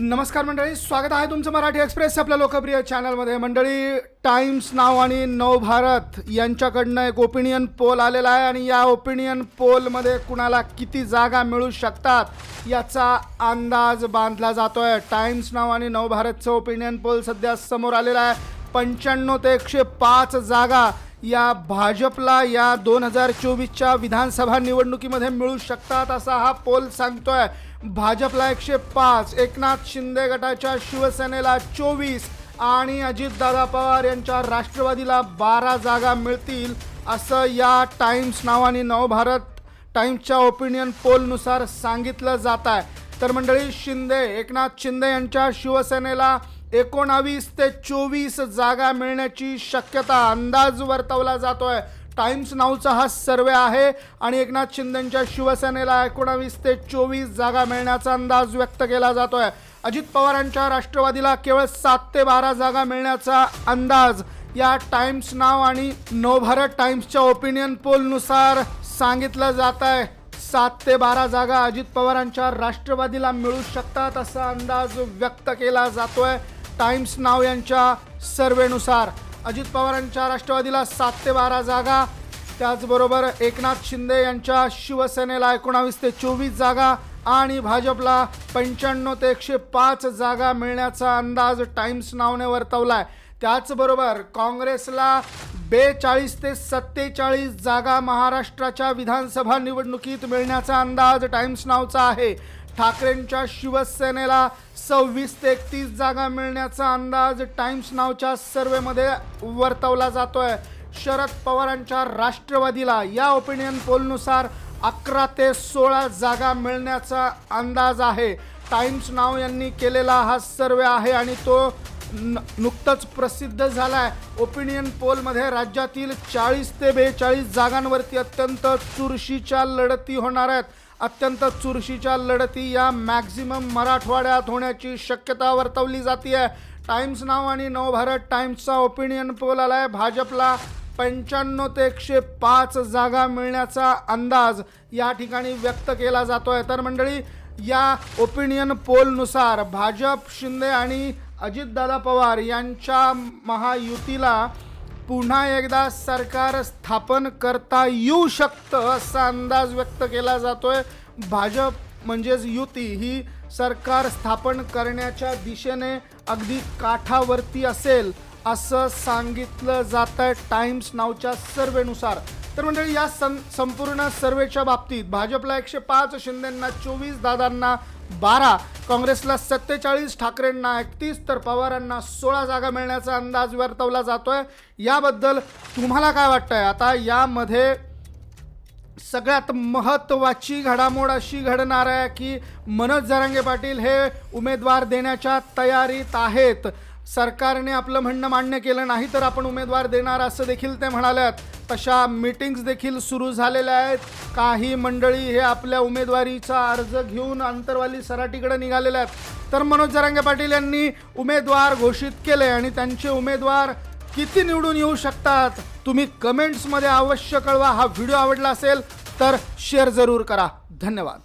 नमस्कार मंडळी स्वागत आहे तुमचं मराठी एक्सप्रेस आपल्या लोकप्रिय चॅनलमध्ये. मंडळी टाइम्स नाव आणि नवभारत यांच्याकडनं एक ओपिनियन पोल आलेला आहे आणि या ओपिनियन पोलमध्ये कुणाला किती जागा मिळू शकतात याचा अंदाज बांधला जातो आहे टाइम्स नाव आणि नवभारतचं ओपिनियन पोल सध्या समोर आलेला आहे. पंच्याण्णव ते एकशे पाच जागा या भाजपला या दोन हजार चोवीसच्या विधानसभा निवडणुकीमध्ये मिळू शकतात असा हा पोल सांगतोय. भाजपला एकशे पाच एकनाथ शिंदे गटाच्या शिवसेनेला चोवीस आणि अजितदादा पवार यांच्या राष्ट्रवादीला बारा जागा मिळतील असं या टाइम्स नावाने नवभारत टाइम्सच्या ओपिनियन पोलनुसार सांगितलं जात आहे. तर मंडळी शिंदे एकनाथ शिंदे यांच्या शिवसेनेला एकोणावीस ते चोवीस जागा मिळण्याची शक्यता अंदाज वर्तवला जातोय. टाइम्स नावचा हा सर्वे आहे आणि एकनाथ शिंदेच्या शिवसेनेला एकोणावीस ते चोवीस जागा मिळण्याचा अंदाज व्यक्त केला जातोय. अजित पवारांच्या राष्ट्रवादीला केवळ सात ते बारा जागा मिळण्याचा अंदाज. या टाइम्स नाव आणि नवभारत टाइम्सच्या ओपिनियन पोलनुसार सांगितलं जात आहे सात ते बारा जागा अजित पवारांच्या राष्ट्रवादीला मिळू शकतात असा अंदाज व्यक्त केला जातोय. टाइम्स नाव यांच्या सर्वेनुसार अजित पवारांच्या राष्ट्रवादीला सात ते बारा जागा त्याचबरोबर एकनाथ शिंदे यांच्या शिवसेनेला एकोणावीस ते चोवीस जागा आणि भाजपला पंच्याण्णव ते एकशे पाच जागा मिळण्याचा अंदाज टाइम्स नावने वर्तवला आहे त्याचबरोबर काँग्रेसला बेचाळीस ते सत्तेचाळीस जागा महाराष्ट्राच्या विधानसभा निवडणुकीत मिळण्याचा अंदाज टाइम्स नावचा आहे. ठाकरेंच्या शिवसेनेला सव्वीस ते एकतीस जागा मिळण्याचा अंदाज टाइम्स नावच्या सर्वेमध्ये वर्तवला जातोय. शरद पवारांच्या राष्ट्रवादीला या ओपिनियन पोलनुसार अकरा ते सोळा जागा मिळण्याचा अंदाज आहे. टाइम्स नाव यांनी केलेला हा सर्वे आहे आणि तो न- नुकतंच प्रसिद्ध झाला आहे ओपिनियन पोलमध्ये राज्यातील चाळीस ते बेचाळीस जागांवरती अत्यंत चुरशीच्या लढती होणार आहेत. अत्यंत चुरशीच्या लढती या मॅक्झिमम मराठवाड्यात होण्याची शक्यता वर्तवली जाते आहे टाइम्स नाव आणि नवभारत टाइम्सचा ओपिनियन पोल आला आहे भाजपला पंच्याण्णव ते एकशे पाच जागा मिळण्याचा अंदाज या ठिकाणी व्यक्त केला जातो आहे तर मंडळी या ओपिनियन पोलनुसार भाजप शिंदे आणि अजितदादा पवार यांच्या महायुतीला पुन्हा एकदा सरकार स्थापन करता येऊ शकतं असा अंदाज व्यक्त केला जातोय. भाजप म्हणजेच युती ही सरकार स्थापन करण्याच्या दिशेने अगदी काठावरती असेल असं सांगितलं जात आहे टाइम्स नावच्या सर्वेनुसार. तर मंडळी या सं संपूर्ण सर्वेच्या बाबतीत भाजपला एकशे पाच शिंदेंना चोवीस दादांना बारा काँग्रेसला सत्तेचाळीस ठाकरेंना एकतीस तर पवारांना सोळा जागा मिळण्याचा अंदाज वर्तवला जातोय. याबद्दल तुम्हाला काय वाटतंय? आता यामध्ये सगळ्यात महत्त्वाची घडामोड अशी घडणार आहे की मनोज जरांगे पाटील हे उमेदवार देण्याच्या तयारीत आहेत. सरकारने आपलं म्हणणं मान्य केलं नाही तर आपण उमेदवार देणार असं देखील ते म्हणाल्यात. तशा मीटिंग्स देखील सुरू झालेल्या आहेत. काही मंडळी हे आपल्या उमेदवारीचा अर्ज घेऊन अंतरवाली सराटीकडे निघालेल्या आहेत. तर मनोज जरांगे पाटील यांनी उमेदवार घोषित केले आणि त्यांचे उमेदवार किती निवडून येऊ शकतात तुम्ही कमेंट्समध्ये अवश्य कळवा. हा व्हिडिओ आवडला असेल तर शेअर जरूर करा. धन्यवाद.